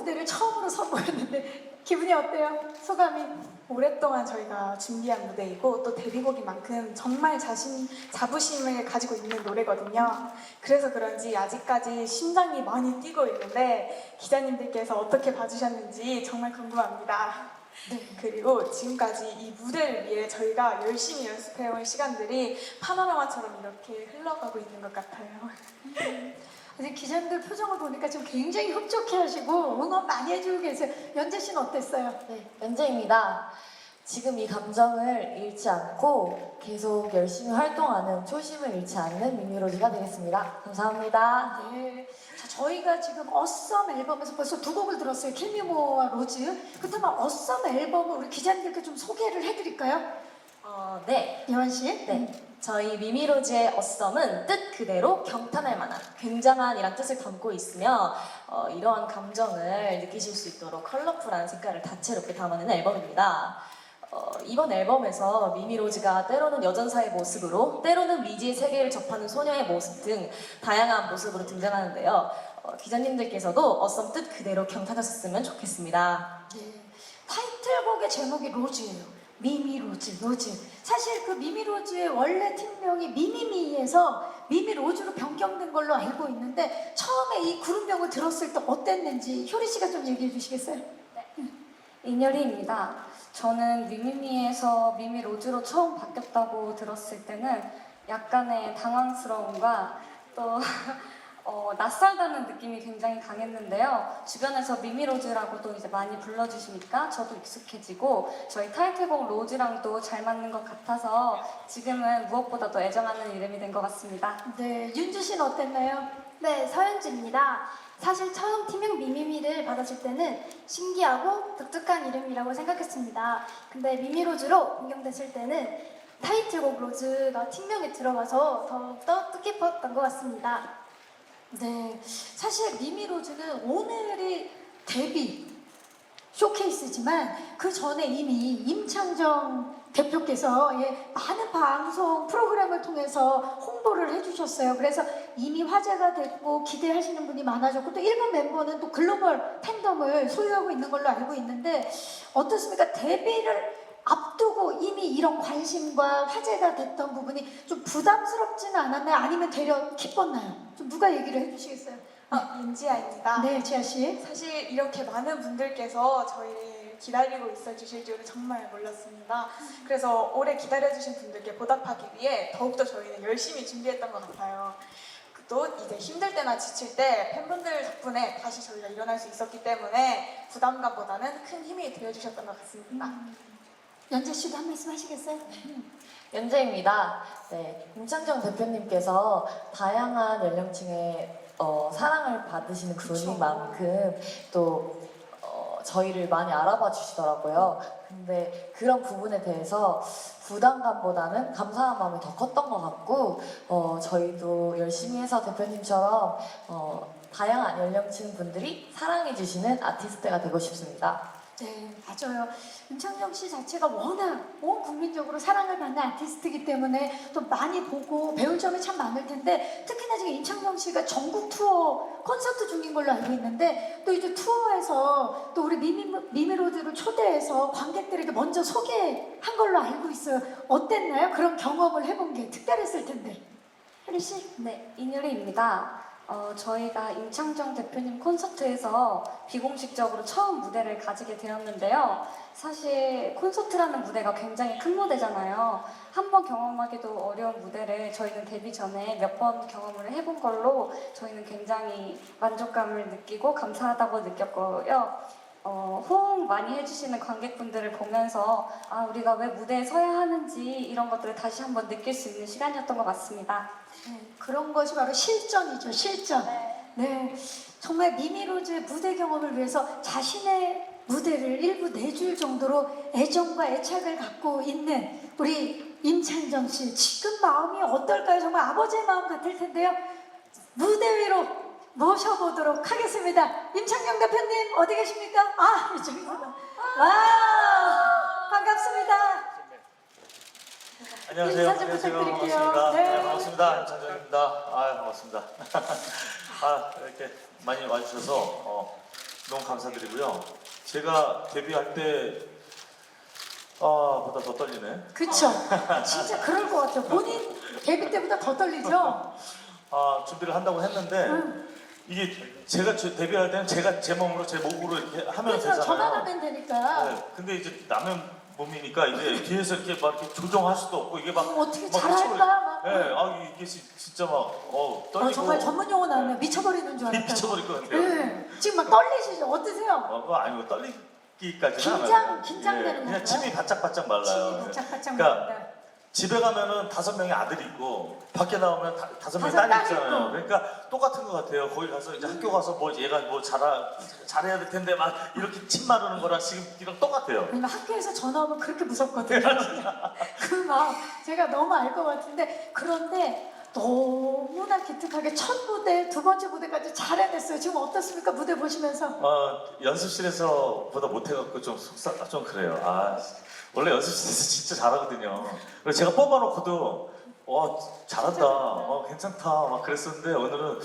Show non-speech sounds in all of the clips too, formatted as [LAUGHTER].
무대를 처음으로 선보였는데 기분이 어때요? 소감이? 오랫동안 저희가 준비한 무대이고 또 데뷔곡인 만큼 정말 자신 자부심을 가지고 있는 노래거든요. 그래서 그런지 아직까지 심장이 많이 뛰고 있는데 기자님들께서 어떻게 봐주셨는지 정말 궁금합니다. 그리고 지금까지 이 무대를 위해 저희가 열심히 연습해온 시간들이 파노라마처럼 이렇게 흘러가고 있는 것 같아요. 아직 기자님들 표정을 보니까 지금 굉장히 흡족해하시고 응원 많이 해주고 계세요. 연재 씨는 어땠어요? 네, 연재입니다. 지금 이 감정을 잃지 않고 계속 열심히 활동하는 초심을 잃지 않는 미미로즈가 되겠습니다. 감사합니다. 네. 자, 저희가 지금 어썸 앨범에서 벌써 두 곡을 들었어요. 킬미모와 로즈. 그렇다면 어썸 앨범을 우리 기자님들께 좀 소개를 해드릴까요? 어, 네. 예원 씨? 네. 저희 미미로즈의 어썸은 뜻 그대로 경탄할 만한 굉장한이란 뜻을 담고 있으며 어, 이러한 감정을 느끼실 수 있도록 컬러풀한 색깔을 다채롭게 담아낸 앨범입니다. 어, 이번 앨범에서 미미로즈가 때로는 여전사의 모습으로 때로는 미지의 세계를 접하는 소녀의 모습 등 다양한 모습으로 등장하는데요. 어, 기자님들께서도 어썸 뜻 그대로 경탄하셨으면 좋겠습니다. 네. 타이틀곡의 제목이 로즈예요. 미미 로즈, 로즈. 사실 그 미미 로즈의 원래 팀명이 미미미에서 미미 로즈로 변경된 걸로 알고 있는데 처음에 이 그룹명을 들었을 때 어땠는지 효리 씨가 좀 얘기해 주시겠어요? 인열이입니다. 저는 미미미에서 미미 로즈로 처음 바뀌었다고 들었을 때는 약간의 당황스러움과 또 [LAUGHS] 어, 낯설다는 느낌이 굉장히 강했는데요. 주변에서 미미 로즈라고 또 이제 많이 불러주시니까 저도 익숙해지고 저희 타이틀곡 로즈랑도 잘 맞는 것 같아서 지금은 무엇보다도 애정하는 이름이 된 것 같습니다. 네, 윤주 씨는 어땠나요? 네, 서현주입니다. 사실 처음 팀명 미미미를 받았을 때는 신기하고 독특한 이름이라고 생각했습니다. 근데 미미로즈로 변경됐을 때는 타이틀곡 로즈가 팀명에 들어가서 더욱더 뜻깊었던 것 같습니다. 네, 사실 미미로즈는 오늘이 데뷔 쇼케이스지만 그 전에 이미 임창정 대표께서 예, 많은 방송 프로그램을 통해서 홍보를 해주셨어요. 그래서 이미 화제가 됐고 기대하시는 분이 많아졌고 또 일본 멤버는 또 글로벌 팬덤을 소유하고 있는 걸로 알고 있는데 어떻습니까? 데뷔를 앞두고 이미 이런 관심과 화제가 됐던 부분이 좀 부담스럽지는 않았나요? 아니면 되려 기뻤나요? 좀 누가 얘기를 해주시겠어요? 아, 윤지아입니다. 네, 지아 씨. 사실 이렇게 많은 분들께서 저희를 기다리고 있어 주실 줄은 정말 몰랐습니다. 그래서 오래 기다려 주신 분들께 보답하기 위해 더욱더 저희는 열심히 준비했던 것 같아요. 또 이제 힘들 때나 지칠 때 팬분들 덕분에 다시 저희가 일어날 수 있었기 때문에 부담감보다는 큰 힘이 되어주셨던 것 같습니다. 연재 씨도 한 말씀 하시겠어요? [LAUGHS] 연재입니다. 네, 임창정 대표님께서 다양한 연령층의 어, 사랑을 받으시는 분인 만큼 또 어, 저희를 많이 알아봐 주시더라고요. 근데 그런 부분에 대해서 부담감보다는 감사한 마음이 더 컸던 것 같고 어, 저희도 열심히 해서 대표님처럼 어, 다양한 연령층 분들이 사랑해 주시는 아티스트가 되고 싶습니다. 네, 맞아요. 임창정 씨 자체가 워낙 온 국민적으로 사랑을 받는 아티스트이기 때문에 또 많이 보고 배울 점이 참 많을 텐데 특히나 지금 임창정 씨가 전국 투어 콘서트 중인 걸로 알고 있는데 또 이제 투어에서 또 우리 미미, 미미로드를 초대해서 관객들에게 먼저 소개한 걸로 알고 있어요. 어땠나요? 그런 경험을 해본 게 특별했을 텐데. 혜리 씨? 네, 인유리입니다. 어, 저희가 임창정 대표님 콘서트에서 비공식적으로 처음 무대를 가지게 되었는데요. 사실 콘서트라는 무대가 굉장히 큰 무대잖아요. 한 번 경험하기도 어려운 무대를 저희는 데뷔 전에 몇 번 경험을 해본 걸로 저희는 굉장히 만족감을 느끼고 감사하다고 느꼈고요. 어, 호응 많이 해주시는 관객분들을 보면서 아, 우리가 왜 무대에 서야 하는지 이런 것들을 다시 한번 느낄 수 있는 시간이었던 것 같습니다. 네, 그런 것이 바로 실전이죠, 실전. 네, 정말 미미로즈의 무대 경험을 위해서 자신의 무대를 일부 내줄 정도로 애정과 애착을 갖고 있는 우리 임창정 씨. 지금 마음이 어떨까요? 정말 아버지의 마음 같을 텐데요. 무대 위로 모셔보도록 하겠습니다. 임창정 대표님, 어디 계십니까? 아, 이쪽이구나. 와, 반갑습니다. 안녕하세요. 인사 좀 안녕하세요. 부탁드릴게요. 반갑습니다. 네. 네, 반갑습니다. 임창정입니다. 아, 반갑습니다. [LAUGHS] 아, 이렇게 많이 와주셔서 어, 너무 감사드리고요. 제가 데뷔할 때 아, 보다 더 떨리네. 그쵸? 진짜 그럴 것 같아요. 본인 데뷔 때보다 더 떨리죠? [LAUGHS] 아, 준비를 한다고 했는데 응. 이게 제가 저- 데뷔할 때는 제가 제 몸으로 제 목으로 이렇게 하면 그래서 되잖아요. 전환하면 되니까 네, 근데 이제 남의 몸이니까 이제 뒤에서 이렇게 막 이렇게 조정할 수도 없고 이게 막 어떻게 막 잘할까? 막. 네, 아 이게 지- 진짜 막 어, 떨리고 어, 정말 전문 용어 나오네. 미쳐버리는 줄 알았다. 미쳐버릴 것 같아요. 네. 지금 막 떨리시죠? 어떠세요? 어, 그거 아니고 떨리기까지는 긴장. 긴장되는 예, 그냥 건가요? 침이 바짝바짝 말라요. 침이 바짝바짝 그러니까. 집에 가면은 다섯 명의 아들이 있고 밖에 나오면 다, 다섯 명의 다섯 딸이 딸이 있잖아요. 있고. 그러니까 똑같은 것 같아요. 거기 가서 이제 학교 가서 뭐 얘가 뭐 잘하, 잘해야 될 텐데 막 이렇게 침 마르는 거랑 지금 이랑 똑같아요. 왜냐면 학교에서 전화 오면 그렇게 무섭거든요. [LAUGHS] 그 마음 제가 너무 알 것 같은데 그런데 너무나 기특하게 첫 무대, 두 번째 무대까지 잘 해냈어요. 지금 어떻습니까? 무대 보시면서. 어, 연습실에서 보다 못해갖고 좀 속상, 좀 그래요. 아, 원래 연습실에서 진짜 잘하거든요. 그리고 제가 뽑아놓고도, 와, 잘한다. 어, 괜찮다. 막 그랬었는데, 오늘은,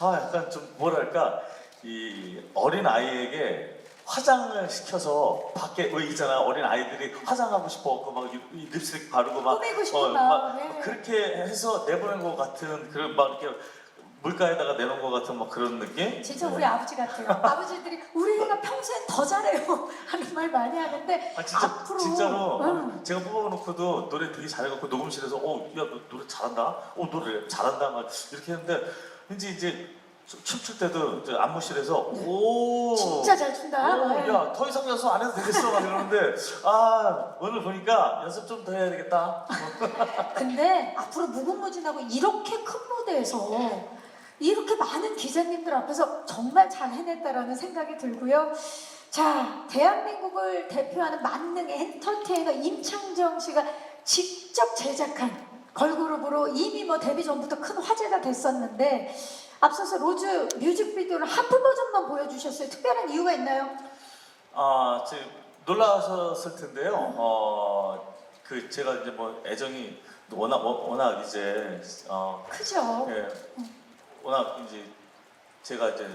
아, 약간 좀 뭐랄까, 이 어린 아이에게 화장을 시켜서 밖에 왜 있잖아 어린 아이들이 화장하고 싶어갖고 막 립스틱 바르고 막 꾸미고 싶은 어, 마음. 막 네. 그렇게 해서 내보낸 것 같은 그런 막 이렇게 물가에다가 내놓은 것 같은 막 그런 느낌 진짜 우리 아버지 같아요. 아버지들이 우리 애가 평소엔 더 잘해요 [LAUGHS] 하는 말 많이 하는데 아 진짜 앞으로 진짜로 응. 제가 뽑아놓고도 노래 되게 잘해갖고 녹음실에서 어야너 노래 잘한다 어 노래 잘한다 막 이렇게 했는데 이제 이제 춤- 춤출 때도 이제 안무실에서 오 네. 진짜 잘 춘다. 네. 야더 이상 연습 안 해도 되겠어 막 이러는데 아 오늘 보니까 연습 좀 더 해야 되겠다 [LAUGHS] 근데 앞으로 무궁무진하고 이렇게 큰 무대에서 이렇게 많은 기자님들 앞에서 정말 잘 해냈다라는 생각이 들고요. 자, 대한민국을 대표하는 만능의 엔터테이너 임창정 씨가 직접 제작한 걸그룹으로 이미 뭐 데뷔 전부터 큰 화제가 됐었는데 앞서서 로즈 뮤직비디오를 하프 버전만 보여주셨어요. 특별한 이유가 있나요? 아 지금 놀라셨을 텐데요 어 그 제가 이제 뭐 애정이 워낙 워낙 이제 어 크죠. 예, 워낙 이제 제가 이제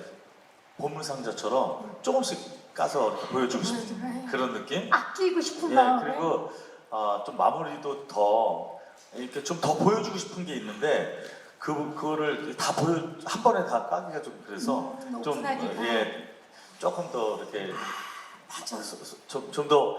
보물상자처럼 조금씩 까서 이렇게 보여주고 싶은 그런 느낌. 아끼고 싶은 예, 마음에 그리고 아, 좀 마무리도 더 이렇게 좀 더 보여주고 싶은 게 있는데 그 그거를 다 보여 한 번에 다 까기가 좀 그래서 음, 좀 오픈하기가. 예, 조금 더 이렇게 맞아. 좀더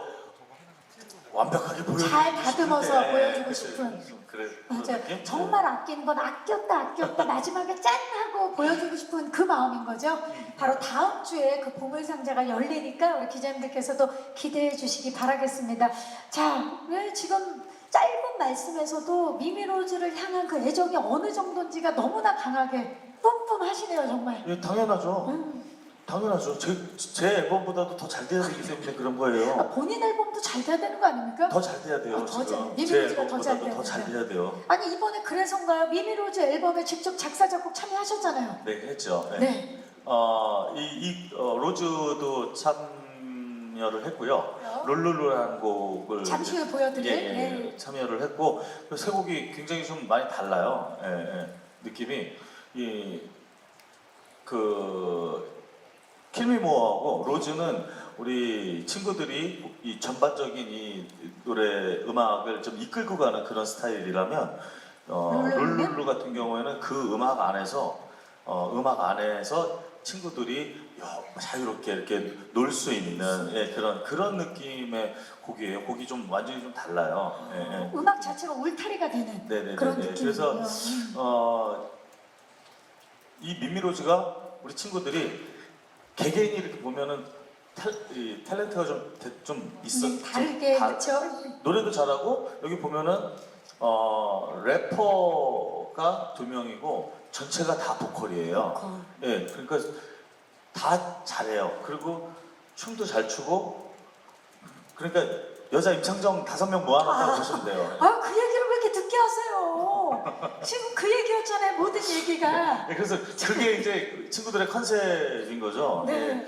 완벽하게 보여주고 잘 다듬어서 싶은데, 보여주고 예, 싶은. 좀 그래 그런 맞아요. 느낌? 정말 아끼는 건 아꼈다 아꼈다 마지막에 짠 하고 보여주고 싶은 그 마음인 거죠. 바로 다음 주에 그 보물 상자가 열리니까 우리 기자님들께서도 기대해 주시기 바라겠습니다. 자, 왜 지금 짧은 말씀에서도 미미로즈를 향한 그 애정이 어느 정도인지가 너무나 강하게 뿜뿜하시네요 정말. 예, 당연하죠. 음. 당연하죠. 제, 제 앨범보다도 더 잘 돼야 되기 때문에 그런 거예요. 아, 본인 앨범도 잘 돼야 되는 거 아닙니까? 더 잘 돼야 돼요. 아, 더 잘- 지금 제 더잘 앨범보다도 더잘 되는데. 돼야 돼요. 아니 이번에 그래서인가요? 미미로즈 앨범에 직접 작사 작곡 참여하셨잖아요. 네, 했죠. 네. 네. 어, 이, 이 어, 로즈도 참여를 했고요. 롤룰루라는 곡을 잠시 후에 보여드릴. 예, 예, 네. 참여를 했고 그세 곡이 굉장히 좀 많이 달라요. 예, 예. 느낌이 이 그 킬미모어하고 로즈는 우리 친구들이 이 전반적인 이 노래 음악을 좀 이끌고 가는 그런 스타일이라면 어, 룰루는? 룰룰루 같은 경우에는 그 음악 안에서 어, 음악 안에서 친구들이 여- 자유롭게 이렇게 놀 수 있는 예, 그런 그런 느낌의 곡이에요. 곡이 좀 완전히 좀 달라요. 예, 예. 음악 자체가 울타리가 되는 네네네. 그런 네. 느낌이에요. 그래서 음. 어, 이 미미로즈가 우리 친구들이 개개인이 이렇게 보면은 탤, 이 탤런트가 좀, 대- 좀 있어. 네, 좀 다르게 다- 그렇죠. 노래도 잘하고 여기 보면은 어, 래퍼가 두 명이고 전체가 다 보컬이에요. 예, 그러니까 다 잘해요. 그리고 춤도 잘 추고 그러니까 여자 임창정 다섯 명 모아놨다고 아. 보시면 돼요. 아, 그얘 지금 그 얘기였잖아요, 모든 얘기가. 예, 그래서 그게 이제 친구들의 컨셉인 거죠. 예.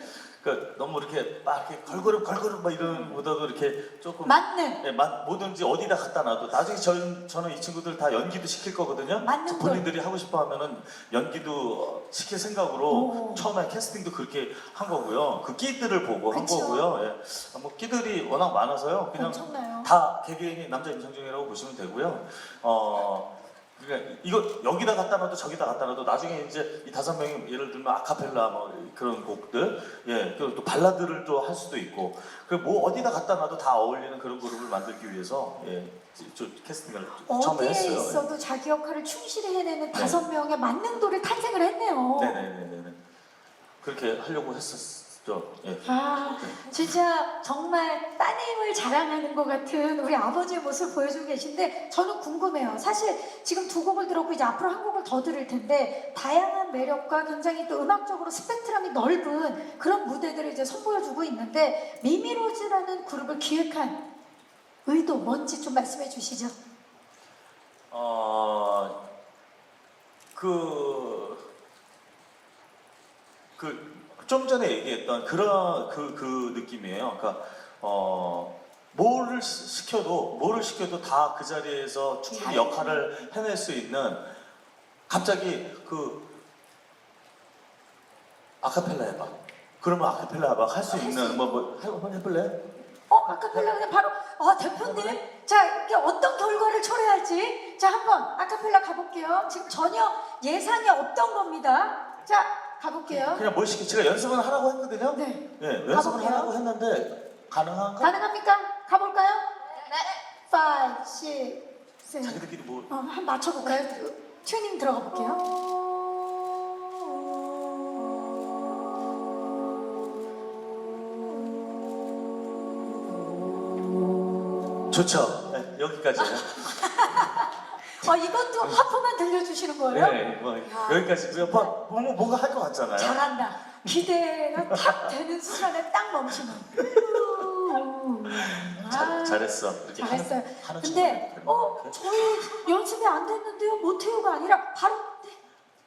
네. 그러니까 너무 이렇게 막 이렇게 걸그룹 걸그룹 막 이런 보다도 이렇게 조금 맞는 예, 마- 뭐든지 어디다 갖다 놔도 나중에 저는, 저는 이 친구들 다 연기도 시킬 거거든요. 맞는 본인들이 하고 싶어 하면은 연기도 시킬 생각으로 오. 처음에 캐스팅도 그렇게 한 거고요. 그 끼들을 보고 그쵸. 한 거고요. 예. 아, 뭐 끼들이 워낙 많아서요. 그냥 엄청나요. 다 개개인이 남자 임창정이라고 보시면 되고요. 어, 그러니까 이거 여기다 갖다 놔도 저기다 갖다 놔도 나중에 이제 이 다섯 명이 예를 들면 아카펠라 뭐 그런 곡들, 예, 그리고 또 발라드를 또 할 수도 있고, 그뭐 어디다 갖다 놔도 다 어울리는 그런 그룹을 만들기 위해서 예, 저 캐스팅을 처음에 어디에 했어요. 예. 있어도 자기 역할을 충실히 해내는 다섯 명의 만능돌이 탄생을 했네요. 네네네네. 그렇게 하려고 했었 죠. 예. 아, 진짜 정말 따님을 자랑하는 것 같은 우리 아버지의 모습 보여주고 계신데 저는 궁금해요. 사실 지금 두 곡을 들었고 이제 앞으로 한 곡을 더 들을 텐데 다양한 매력과 굉장히 또 음악적으로 스펙트럼이 넓은 그런 무대들을 이제 선보여주고 있는데 미미로즈라는 그룹을 기획한 의도 뭔지 좀 말씀해 주시죠. 어, 그, 그, 좀 전에 얘기했던 그런 그, 그 느낌이에요. 그러니까, 어, 뭐를 시- 시켜도, 뭐를 시켜도 다 그 자리에서 충분히 잘 역할을 해낼 수 있는 갑자기 그, 아카펠라 해봐. 그러면 아카펠라 해봐. 할 수 할수 있는, 뭐, 뭐, 해- 한번 해볼래? 어, 아카펠라 그냥 바로 아 대표님 자 이게 어떤 결과를 초래할지 자 한번 아카펠라 가볼게요 지금 전혀 예상이 없던 겁니다 자 가볼게요 그냥 뭘 시켜. 제가 연습은 하라고 했거든요. 네 예, 연습은 가볼게요. 하라고 했는데, 가능한가? 가능합니까 가볼까요 네 5, 6, 7 자기들끼리 뭐, 어, 한번 맞춰볼까요 튜닝 들어가 볼게요 좋죠. 네, 여기까지예요. [LAUGHS] 아 이것도 하프만 들려주시는 거예요 네, 뭐 여기까지고요. 뭐, 뭐 뭔가 할 것 같잖아요. 잘한다 기대가 탁 되는 순간에 딱 멈추는 아. 잘, 잘했어. 이렇게 잘했어요. 하는, 근데 척 어 저희 연습이 안 됐는데요 못해요가 아니라 바로 네.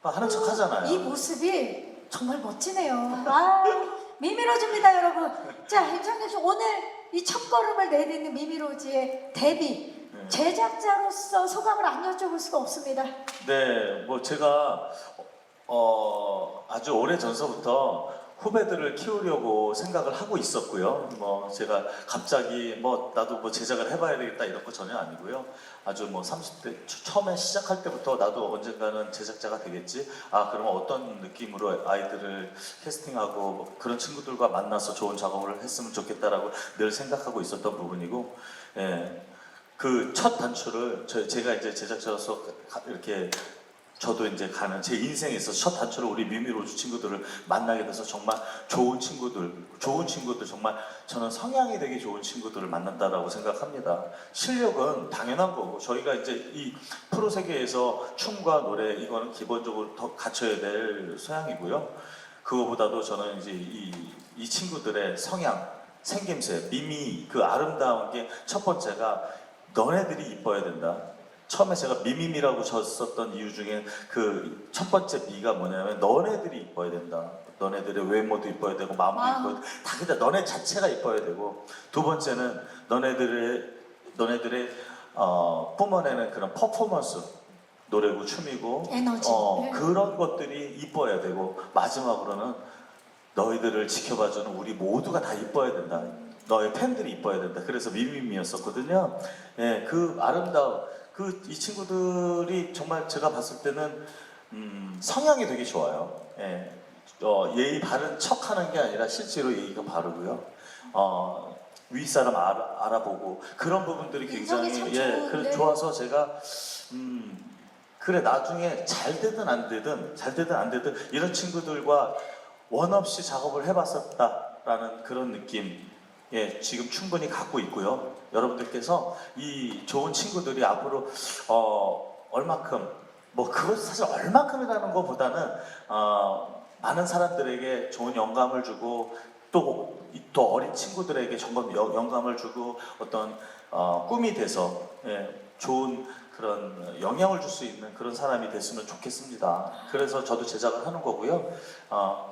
하는 척 하잖아요. 이 모습이 정말 멋지네요. 아 미미로즈입니다 여러분. 자 임창정 씨 오늘 이 첫 걸음을 내딛는 미미로즈의 데뷔 네. 제작자로서 소감을 안 여쭤볼 수가 없습니다. 네, 뭐 제가 어 아주 오래 전서부터 후배들을 키우려고 생각을 하고 있었고요. 뭐 제가 갑자기 뭐 나도 뭐 제작을 해봐야 되겠다 이런 거 전혀 아니고요. 아주 뭐 30대 처- 처음에 시작할 때부터 나도 언젠가는 제작자가 되겠지. 아 그러면 어떤 느낌으로 아이들을 캐스팅하고 뭐 그런 친구들과 만나서 좋은 작업을 했으면 좋겠다라고 늘 생각하고 있었던 부분이고, 예. 그 첫 단추를 저, 제가 이제 제작자로서 가- 이렇게 저도 이제 가는 제 인생에서 첫 단추를 우리 미미로즈 친구들을 만나게 돼서 정말 좋은 친구들, 좋은 친구들 정말 저는 성향이 되게 좋은 친구들을 만난다라고 생각합니다. 실력은 당연한 거고 저희가 이제 이 프로 세계에서 춤과 노래 이거는 기본적으로 더 갖춰야 될 소양이고요. 그거보다도 저는 이제 이, 이 친구들의 성향, 생김새, 미미 그 아름다운 게 첫 번째가 너네들이 이뻐야 된다. 처음에 제가 미미미라고 졌었던 이유 중에 그 첫 번째 미가 뭐냐면 너네들이 이뻐야 된다. 너네들의 외모도 이뻐야 되고 마음도 와우. 이뻐야 되고 다 그냥 너네 자체가 이뻐야 되고 두 번째는 너네들의 너네들의 어, 뿜어내는 그런 퍼포먼스 노래고 춤이고 에너지. 어, 네. 그런 것들이 이뻐야 되고 마지막으로는 너희들을 지켜봐주는 우리 모두가 다 이뻐야 된다. 너의 팬들이 이뻐야 된다. 그래서 미미미였었거든요. 예, 그 아름다운 그 이 친구들이 정말 제가 봤을 때는 음, 성향이 되게 좋아요. 예, 어, 예의 바른 척하는 게 아니라 실제로 예의가 바르고요. 어, 윗사람 알아, 알아 보고 그런 부분들이 굉장히 예. 그, 좋아서 제가 음, 그래 나중에 잘 되든 안 되든 잘 되든 안 되든 이런 친구들과 원 없이 작업을 해봤었다라는 그런 느낌 예 지금 충분히 갖고 있고요 여러분들께서 이 좋은 친구들이 앞으로 어 얼마큼 뭐 그것 사실 얼마큼이라는 것보다는 어 많은 사람들에게 좋은 영감을 주고 또, 이- 또 어린 친구들에게 여- 영감을 주고 어떤 어, 꿈이 돼서 예, 좋은 그런 영향을 줄 수 있는 그런 사람이 됐으면 좋겠습니다. 그래서 저도 제작을 하는 거고요. 어,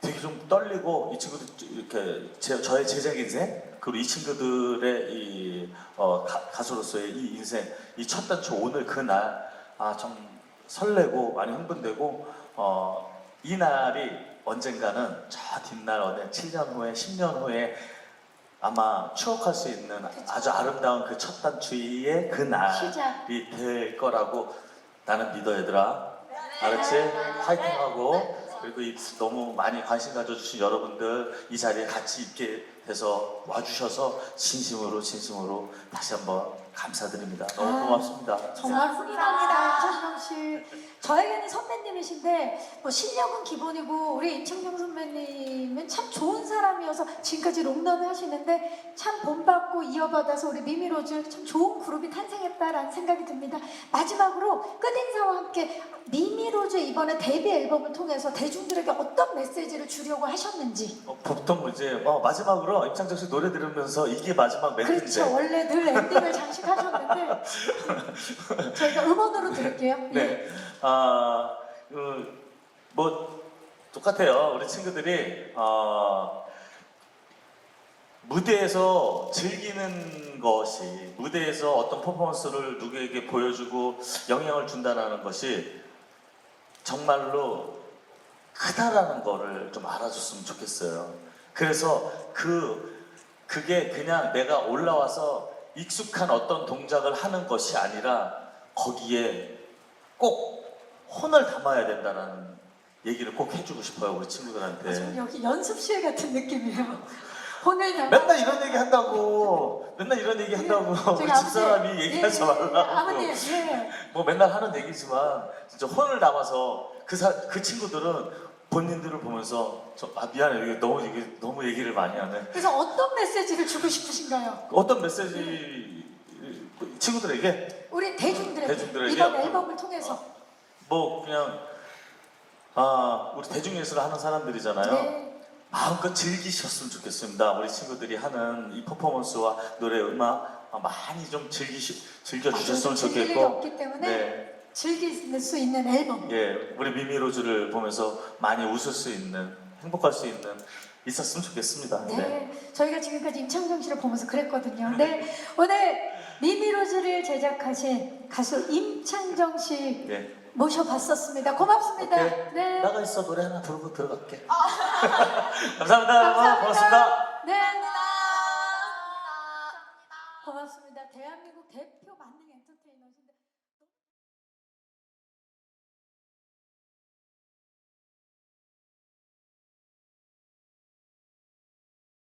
되게 좀 떨리고 이 친구들 이렇게 제, 저의 제작 인생? 그리고 이 친구들의 이 어, 가, 수로서의이 인생 이 첫 단추 오늘 그날 아 좀 설레고 많이 흥분되고 어, 이 날이 언젠가는 저 뒷날 어느 7년 후에 10년 후에 아마 추억할 수 있는 아주 아름다운 그 첫 단추의 그 날이. 될 거라고 나는 믿어 얘들아. 알았지? 화이팅하고 그리고 이 너무 많이 관심 가져주신 여러분들 이 자리에 같이 있게 돼서 와주셔서 진심으로 진심으로 다시 한번 감사드립니다. 너무 아, 고맙습니다. 정말 훈훈합니다, 임창정 씨. 저에게는 선배님이신데 뭐 실력은 기본이고 우리 임창정 선배님은 참 좋은 사람이어서 지금까지 롱런을 하시는데 참 본받고 이어받아서 우리 미미로즈 참 좋은 그룹이 탄생했다라는 생각이 듭니다. 마지막으로 끝인사와 함께 미미로즈 이번에 데뷔 앨범을 통해서 대중들에게 어떤 메시지를 주려고 하셨는지 어, 보통 이제 어, 마지막으로 임창정 씨 노래 들으면서 이게 마지막 멘트인데 그렇죠. 원래 늘 엔딩을 장식하셨는데 [LAUGHS] 저희가 음원으로 들을게요. 예. 네. 아, 그, 뭐, 똑같아요. 우리 친구들이, 어, 무대에서 즐기는 것이, 무대에서 어떤 퍼포먼스를 누구에게 보여주고 영향을 준다는 것이 정말로 크다라는 거를 좀 알아줬으면 좋겠어요. 그래서 그, 그게 그냥 내가 올라와서 익숙한 어떤 동작을 하는 것이 아니라 거기에 꼭 혼을 담아야 된다는 얘기를 꼭 해주고 싶어요 우리 좀 친구들한테 여기 연습실 같은 느낌이에요. 오늘 나 맨날 이런 얘기 한다고. 맨날 이런 얘기 한다고. 저기 우리 아버지, 집사람이 예, 얘기하지 예, 예, 말라고 아버님, 예. 뭐 맨날 하는 얘기지만 진짜 혼을 담아서 그, 사, 그 친구들은 본인들을 보면서 저, 아 미안해. 이게 너무 이게 너무 얘기를 많이 하네. 그래서 어떤 메시지를 주고 싶으신가요? 어떤 메시지 친구들에게? 우리 대중들에게, 대중들에게? 이번 앨범을 통해서. 뭐 그냥 아 우리 대중예술을 하는 사람들이잖아요. 네. 마음껏 즐기셨으면 좋겠습니다. 우리 친구들이 하는 이 퍼포먼스와 노래 음악 아, 많이 좀 즐기시, 즐겨주셨으면 아주 즐길 일이 좋겠고 없기 때문에 네, 즐길 수 있는 앨범. 예, 우리 미미로즈를 보면서 많이 웃을 수 있는 행복할 수 있는 있었으면 좋겠습니다. 네. 네. 저희가 지금까지 임창정 씨를 보면서 그랬거든요. 네. 오늘 미미로즈를 제작하신 가수 임창정 씨 네. 모셔봤었습니다. 고맙습니다. 오케이. 네. 나가 있어 노래 하나 부르고 들어갈게. [LAUGHS] 감사합니다. 여러분. 고맙습니다. 네. 고맙습니다. 대한민